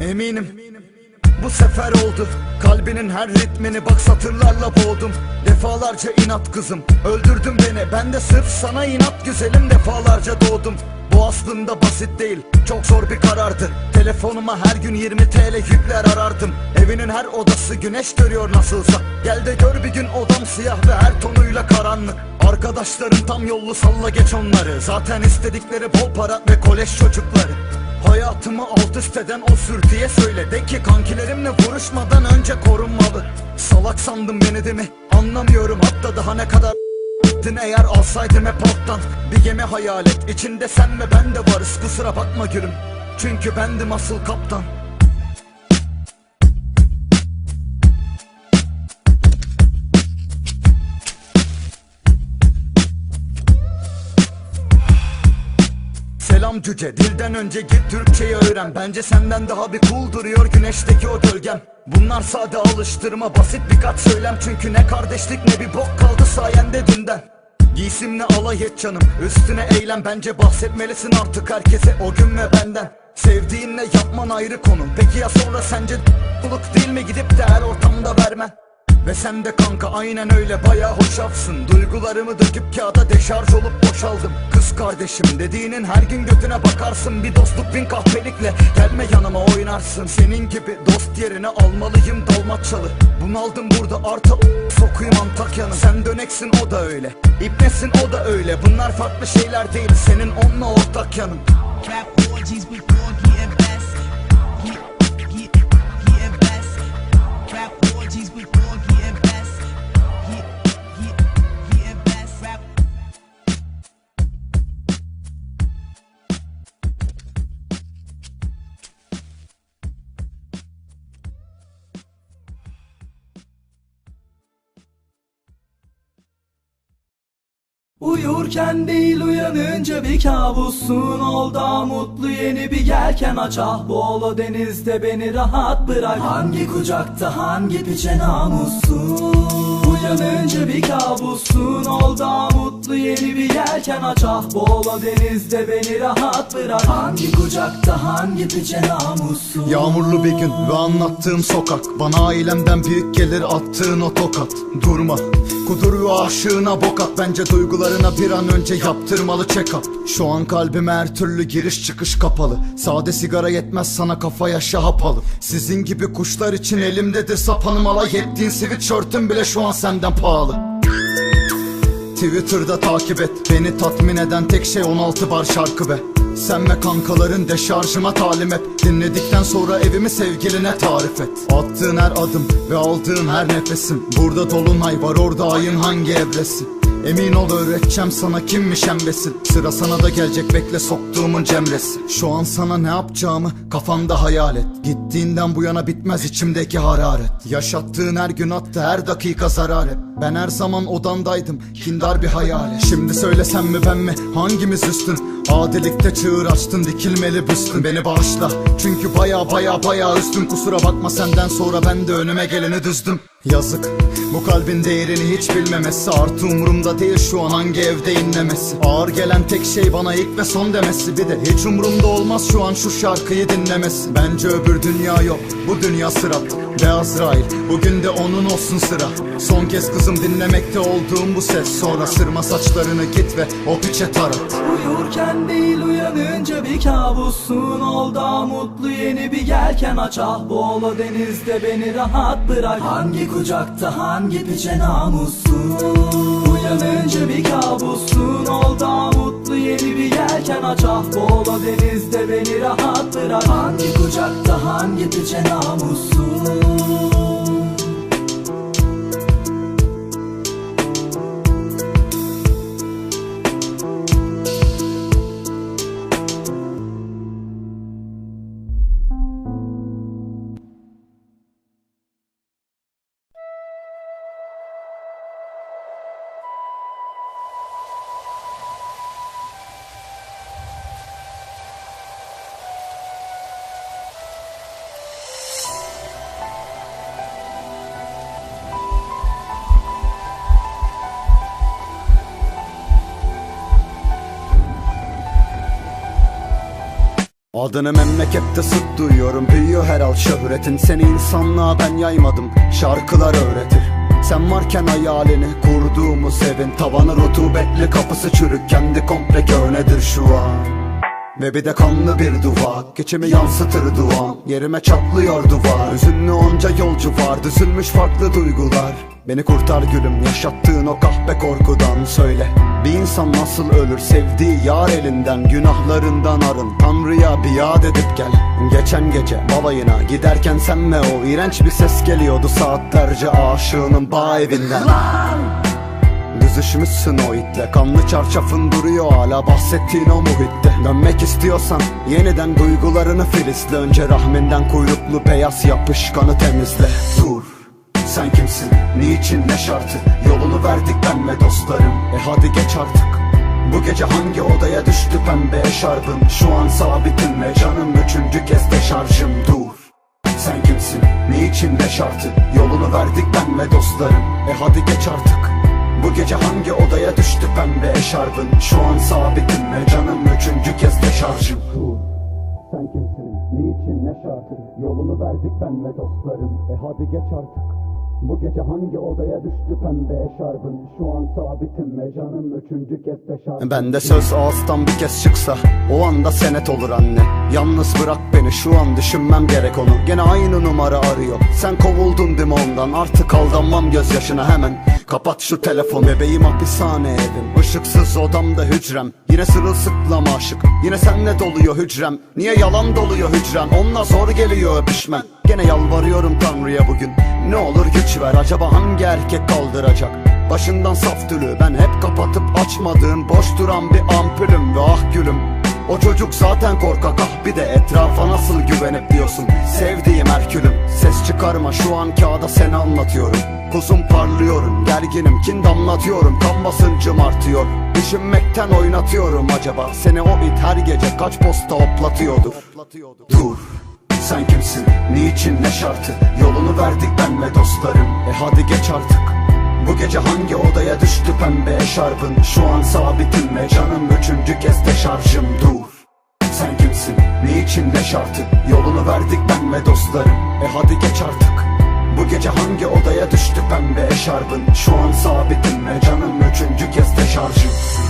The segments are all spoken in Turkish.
Eminim bu sefer oldu. Kalbinin her ritmini bak satırlarla boğdum. Defalarca inat kızım Öldürdün beni. Ben de sırf sana inat güzelim Defalarca doğdum aslında basit değil Çok zor bir karardı. Telefonuma her gün 20 TL yükler arardım. Evinin her odası güneş görüyor nasılsa. Gel de gör bir gün odam siyah ve her tonuyla karanlık. Arkadaşlarım tam yollu salla geç onları. Zaten istedikleri bol para ve kolej çocukları. Hayatımı alt üst eden o sür diye söyle. De ki kankilerimle vuruşmadan önce korunmalı. Salak sandım beni değil mi? Anlamıyorum hatta daha ne kadar Gittin eğer alsaydım hep alttan. Bir gemi hayal et içinde sen ve ben de varız. Kusura bakma gülüm Çünkü bendim asıl kaptan. Selam cüce dilden önce git Türkçeyi öğren. Bence senden daha bir cool duruyor güneşteki o gölgem. Bunlar sade alıştırma basit birkaç söylem. Çünkü ne kardeşlik ne bir bok kaldı sayende dünden Giysimle alay et canım. Üstüne eğlen Bence bahsetmelisin artık herkese. O gün ve benden. Sevdiğinle yapman ayrı konu. Peki ya sonra sence buluk değil mi? Gidip de her ortamda vermen ve sen de kanka aynen öyle baya hoşafsın. Duygularımı döküp kağıda deşarj olup boşaldım. Kız kardeşim dediğinin her gün götüne bakarsın. Bir dostluk bin kahpelikle gelme yanıma oynarsın. Senin gibi dost yerine almalıyım dalmaçyalı Bunaldım burada artı sokuyum Antakya'nı Sen döneksin o da öyle. İpnesin o da öyle. Bunlar farklı şeyler değil. Senin onunla ortak yanın. Rap orgies before Uyurken değil uyanınca bir kabussun. Ol da mutlu yeni bir gelken aç. Ah Bolu denizde beni rahat bırak. Hangi kucakta hangi piçe namussun Uyanınca bir kabussun. Ol da mutlu yeni bir yelken aç. Ah Bolu denizde beni rahat bırak. Hangi kucakta hangi piçe namussun? Yağmurlu bir gün ve anlattığım sokak. Bana ailemden büyük gelir attığın o tokat. Durma kudur ve aşığına bok at. Bence duygularına bir an önce yaptırmalı check up Şu an kalbime her türlü giriş çıkış kapalı. Sade sigara yetmez sana kafaya şahap alıp Sizin gibi kuşlar için elimdedir sapanım. Alay ettiğin sweatshirt'ün bile şu an senden pahalı. Twitter'da takip et Beni tatmin eden tek şey 16 bar şarkı be. Sen ve kankaların deşarjıma talim et. Dinledikten sonra evimi sevgiline tarif et. Attığın her adım ve aldığın her nefesin Burada dolunay var orada ayın hangi evresi Emin ol öğreteceğim sana kimmiş embesin Sıra sana da gelecek bekle soktuğumun cemresi. Şu an sana ne yapacağımı kafanda hayal et. Gittiğinden bu yana bitmez içimdeki hararet. Yaşattığın her gün attı her dakika zarar hep Ben her zaman odandaydım kindar bir hayale Şimdi söylesem mi ben mi hangimiz üstün? Adilikte çığır açtın dikilmeli büstün. Beni bağışla çünkü baya baya baya üstün. Kusura bakma senden sonra ben de önüme geleni düzdüm Yazık. Bu kalbin değerini hiç bilmemesi Artı umurumda değil şu an hangi evde inlemesi. Ağır gelen tek şey bana ilk ve son demesi. Bir de hiç umurumda olmaz şu an şu şarkıyı dinlemesi. Bence öbür dünya yok. Bu dünya sırat Ve Azrail bugün de onun olsun sıra. Son kez kızım dinlemekte olduğum bu ses. Sonra sırma saçlarını git ve o piçe tarat Uyurken değil uyanınca bir kabussun. Ol da mutlu yeni bir gelken aç. Ah Bolu denizde beni rahat bırak. Hangi kucakta hangi piçe namussun Uyanınca bir kabussun Ol da mutlu yeni bir gelken aç. Ah Bolu denizde beni rahat bırak. Hangi kucakta hangi piçe namussun Adını memlekette sık duyuyorum Büyüyor herhal şöhretin Seni insanlığa ben yaymadım Şarkılar öğretir. Sen varken hayalini kurduğumuz evin Tavanı rutubetli kapısı çürük Kendi komple köhnedir şu an ve bir de kanlı bir duvar Geçimi yansıtır duam. Yerime çatlıyor duvar. Üzünlü onca yolcu var. Düzülmüş farklı duygular. Beni kurtar gülüm Yaşattığın o kahpe korkudan. Söyle Bir insan nasıl ölür? Sevdiği yar elinden Günahlarından arın. Tanrı'ya biat edip gel. Geçen gece balayına Giderken senle o iğrenç bir ses geliyordu Saatlerce aşığının bağ evinden Düzüşmüşsün o itle. Kanlı çarşafın duruyor hala bahsettiğin o muhitte. Dönmek istiyorsan yeniden duygularını filizle. Önce rahminden kuyruklu beyaz yapışkanı temizle. Dur sen kimsin? Niçin ne şartı? Yolunu verdik ben ve dostlarım. E hadi geç artık. Bu gece hangi odaya düştü pembe eşarbın Şu an sabitim ve canım üçüncü kez de şarjım. Dur sen kimsin? Niçin ne şartı? Yolunu verdik ben ve dostlarım. E hadi geç artık Bu gece hangi odaya düştü pembe eşarbın Şu an sabitim ve canım üçüncü kez de şarjım Sen kimsin? Niçin ne şartı? Yolunu verdik ben ve dostlarım E hadi geç artık bu gece hangi odaya düştü pembe eşarbın? Şu an sabitim ve canım üçüncü kez de şarjım Ben de söz ağızdan bir kez çıksa O anda senet olur anne. Yalnız bırak beni şu an düşünmem gerek onu. Gene aynı numara arıyor. Sen kovuldun değil mi ondan? Artık aldanmam gözyaşına hemen. Kapat şu telefon Bebeğim hapishane evim. Işıksız odamda hücrem. Yine sırılsıklam aşık. Yine senle doluyor hücrem. Niye yalan doluyor hücrem? Onunla zor geliyor öpüşmem. Gene yalvarıyorum Tanrı'ya bugün Ne olur güç ver Acaba hangi erkek kaldıracak? Başından saf tülü Ben hep kapatıp açmadığın Boş duran bir ampulüm Ve ah gülüm. O çocuk zaten korkak ah bir de etrafa nasıl güvenip diyorsun? Sevdiğim Herkülüm ses çıkarma şu an kağıda seni anlatıyorum. Kuzum parlıyorum gerginim kin damlatıyorum Kan basıncım artıyor. Düşünmekten oynatıyorum acaba Seni o it her gece kaç posta hoplatıyordur Dur sen kimsin? Niçin ne şartı? Yolunu verdik ben ve dostlarım. E hadi geç artık. Bu gece hangi odaya düştü pembe eşarbın? Şu an sabitim ve canım üçüncü kez de dur. Sen kimsin? Niçin ne şartı? Yolunu verdik ben ve dostlarım. E hadi geç artık. Bu gece hangi odaya düştü pembe eşarbın? Şu an sabitim ve canım üçüncü kez de şarjım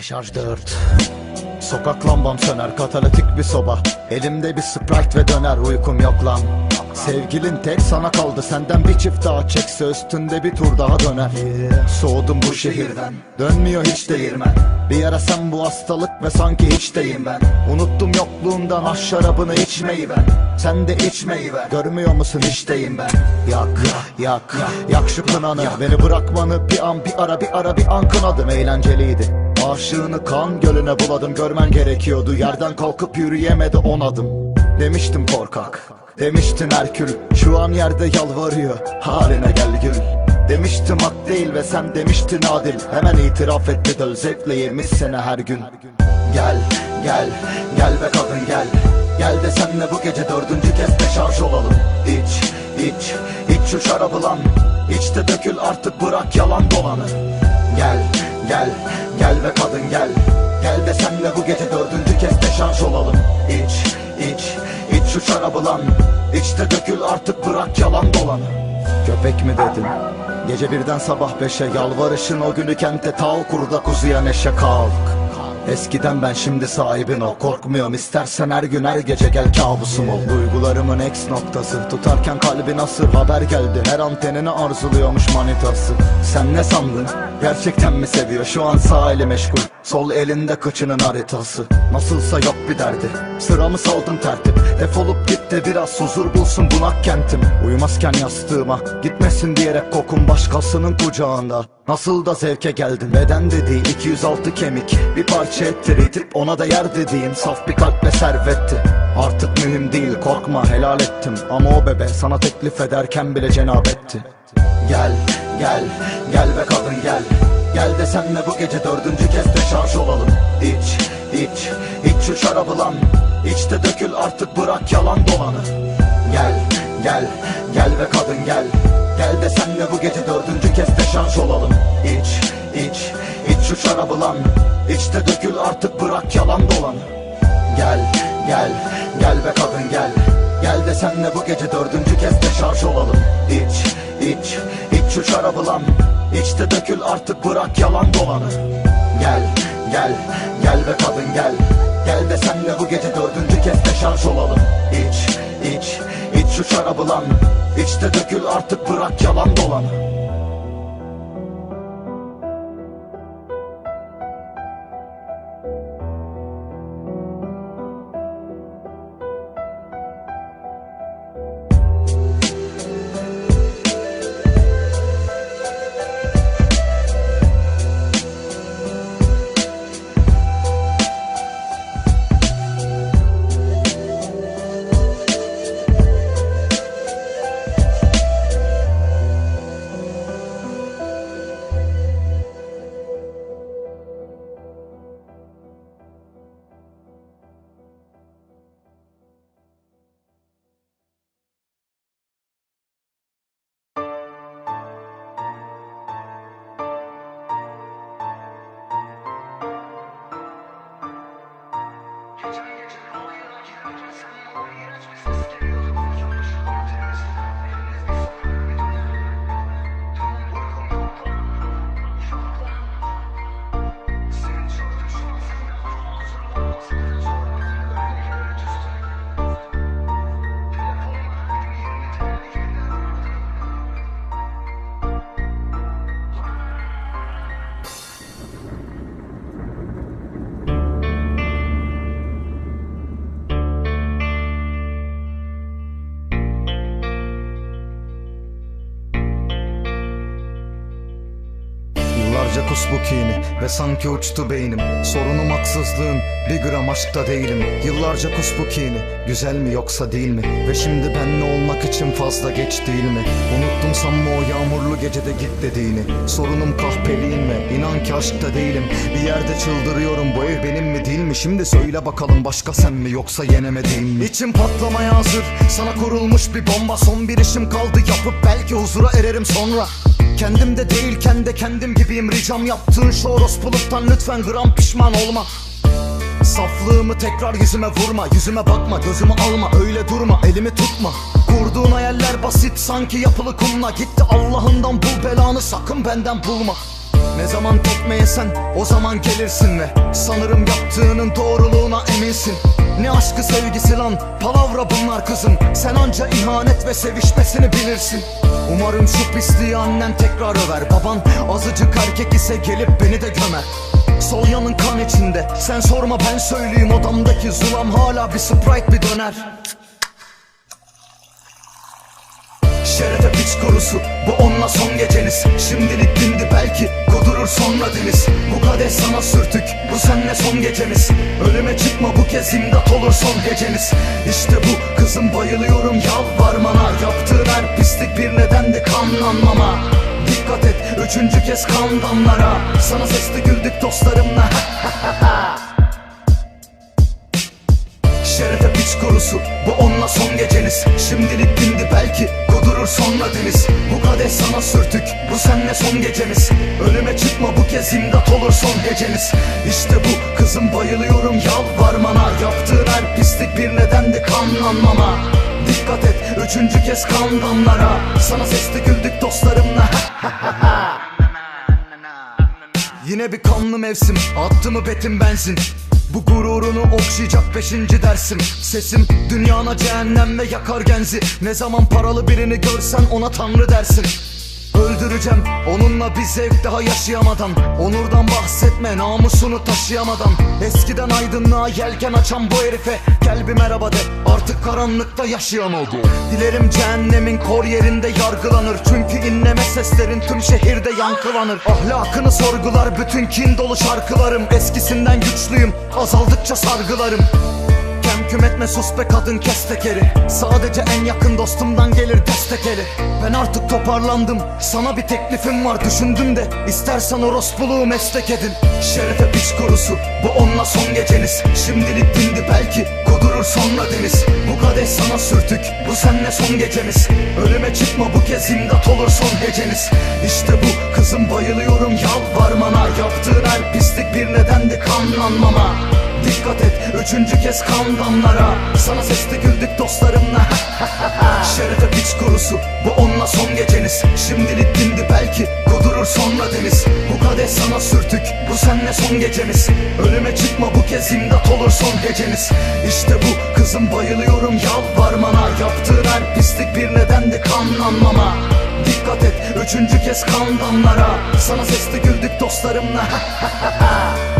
Deşarj 4 Sokak lambam söner katalitik bir soba. Elimde bir sprite ve döner uykum yok lan. Sevgilin tek sana kaldı senden bir çift daha çekse üstünde bir tur daha döner. Soğudum bu şehirden dönmüyor hiç değirmen. Bir yere sen bu hastalık ve sanki hiç deyim ben. Unuttum yokluğundan ah şarabını içmeyi ben. Sen de içmeyi ver. Görmüyor musun işteyim ben. Yak yak yak şu kınanı. Beni bırakmanı bir an bir ara bir ara bir an kınadım. Eğlenceliydi Aşığını kan gölüne buladım görmen gerekiyordu. Yerden kalkıp yürüyemedi on adım Demiştim korkak Demiştin Herkül Şu an yerde yalvarıyor Haline gel gül. Demiştim hak değil ve sen demiştin adil. Hemen itiraf etti döl zevkle yemiş seni her gün. Gel gel gel be kadın gel. Gel de senle bu gece dördüncü kez deşarj olalım. İç iç iç şu şarabı lan. İç de dökül artık bırak yalan dolanı. Gel gel gel be kadın gel. Gel de senle bu gece dördüncü kez deşarj olalım. İç iç iç şu şarabı lan. İç de dökül artık bırak yalan dolanı. Köpek mi dedin? Gece birden sabah beşe Yalvarışın o günü kente ta kurda kuzuya neşe kalk Eskiden ben şimdi sahibin ol Korkmuyorum. İstersen her gün her gece gel kabusum ol. Duygularımın ex noktası. Tutarken kalbin asır haber geldi. Her antenini arzuluyormuş manitası. Sen ne sandın? Gerçekten mi seviyor? Şu an sağ eli meşgul. Sol elinde kıçının haritası. Nasılsa yok bir derdi. Sıramı saldım tertip? Defolup gitti biraz huzur bulsun bunak kentim. Uyumazken yastığıma Gitmesin diyerek kokun başkasının kucağında Nasıl da zevke geldin Beden dediğin 206 kemik. Bir parça ettir itip ona da yer dediğin Saf bir kalple servetti. Artık mühim değil korkma helal ettim. Ama o bebe sana teklif ederken bile cenabetti Gel gel gel be kadın gel. Gel de senle bu gece dördüncü kez de şarj olalım. İç iç iç şu şarabı lan. İç de dökül artık bırak yalan dolanı. Gel gel gel be kadın gel. Gel de senle bu gece dördüncü kez de şarj olalım. İç iç iç şu şarabı lan. İç de dökül artık bırak yalan dolanı Gel gel gel be kadın gel. Gel de senle bu gece dördüncü kez de şarj olalım. İç iç iç şu şarabı lan. İç de dökül artık bırak yalan dolanı. Gel gel gel be kadın gel. Gel de senle bu gece dördüncü kez de şarj olalım. İç iç şu şarabı lan İç de dökül artık bırak yalan dolanı Yıllarca kus bu kini ve sanki uçtu beynim. Sorunum haksızlığın bir gram aşkta değilim. Yıllarca kus bu kini güzel mi yoksa değil mi? Ve şimdi benle olmak için fazla geç değil mi? Unuttum sanma o yağmurlu gecede git dediğini. Sorunum kahpeliğin mi? İnan ki aşkta değilim. Bir yerde çıldırıyorum. Bu ev benim mi değil mi? Şimdi söyle bakalım başka sen mi yoksa yenemediğin mi? İçim patlamaya hazır. Sana kurulmuş bir bomba. Son bir işim kaldı. Yapıp belki huzura ererim sonra Kendimde değilken de kendim gibiyim. Ricam yaptığın şu orospuluktan lütfen gram pişman olma. Saflığımı tekrar yüzüme vurma Yüzüme bakma gözümü alma öyle durma elimi tutma. Kurduğun hayaller basit sanki yapılı kumla. Gitti Allah'ından bul belanı sakın benden bulma ne zaman tekme yesen o zaman gelirsin ve Sanırım yaptığının doğruluğuna eminsin. Ne aşkı sevgisi lan palavra bunlar kızım. Sen anca ihanet ve sevişmesini bilirsin. Umarım şu pisliği annen tekrar över. Baban azıcık erkek ise gelip beni de gömer. Sol yanın kan içinde Sen sorma ben söyleyeyim. Odamdaki zulam hala bir sprite bir döner Piç kurusu Bu onunla son geceniz. Şimdilik dindi belki Kudurur sonra deniz Bu kadeh sana sürtük Bu senle son gecemiz. Ölüme çıkma bu kez imdat olur son geceniz. İşte bu kızım bayılıyorum yalvarmana. Yaptığın her pislik bir nedendi kanlanmama. Dikkat et üçüncü kez kan damlara Sana sesli güldük dostlarımla kurusu Bu onunla son geceniz. Şimdilik dindi belki Kudurur sonra deniz. Bu kadeh sana sürtük Bu senle son gecemiz Önüme çıkma bu kez imdat olur son geceniz. İşte bu kızım bayılıyorum yalvarmana. Yaptığın her pislik bir nedendi kanlanmama. Dikkat et üçüncü kez kan damlara Sana sesli güldük dostlarımla. Yine bir kanlı mevsim. Attı mı betim benzin bu gururunu okşayacak beşinci dersim. Sesim dünyana cehennem ve yakar genzi. Ne zaman paralı birini görsen ona tanrı dersin Öldüreceğim. Onunla bir zevk daha yaşayamadan. Onurdan bahsetme namusunu taşıyamadan. Eskiden aydınlığa yelken açan bu herife Gel bir merhaba de artık karanlıkta yaşayamadı Dilerim cehennemin kor yerinde yargılanır. Çünkü inleme seslerin tüm şehirde yankılanır. Ahlakını sorgular bütün kin dolu şarkılarım. Eskisinden güçlüyüm azaldıkça sargılarım Kem küm etme sus be kadın kes tekeri. Sadece en yakın dostumdan gelir destek eli Ben artık toparlandım Sana bir teklifim var. Düşündüm de İstersen orospuluğu meslek edin. Şerefe piç kurusu Bu onunla son geceniz. Şimdilik dindi belki Kudurur sonra deniz. Bu kadeh sana sürtük Bu senle son gecemiz. Ölüme çıkma bu kez imdat olur son geceniz İşte bu kızım bayılıyorum yalvarmana. Yaptığın her pislik bir nedendi kanlanmama Dikkat et üçüncü kez kan damlara. Sana sesli güldük dostlarımla. Şerefe piç kurusu Bu onunla son geceniz. Şimdilik dindi belki Kudurur sonra deniz Bu kadeh sana sürtük Bu senle son gecemiz. Ölüme çıkma bu kez imdat olur son geceniz. İşte bu kızım bayılıyorum yalvarmana. Yaptığın her pislik bir nedendi kanlanmama. Dikkat et üçüncü kez kan damlara. Sana sesli güldük dostlarımla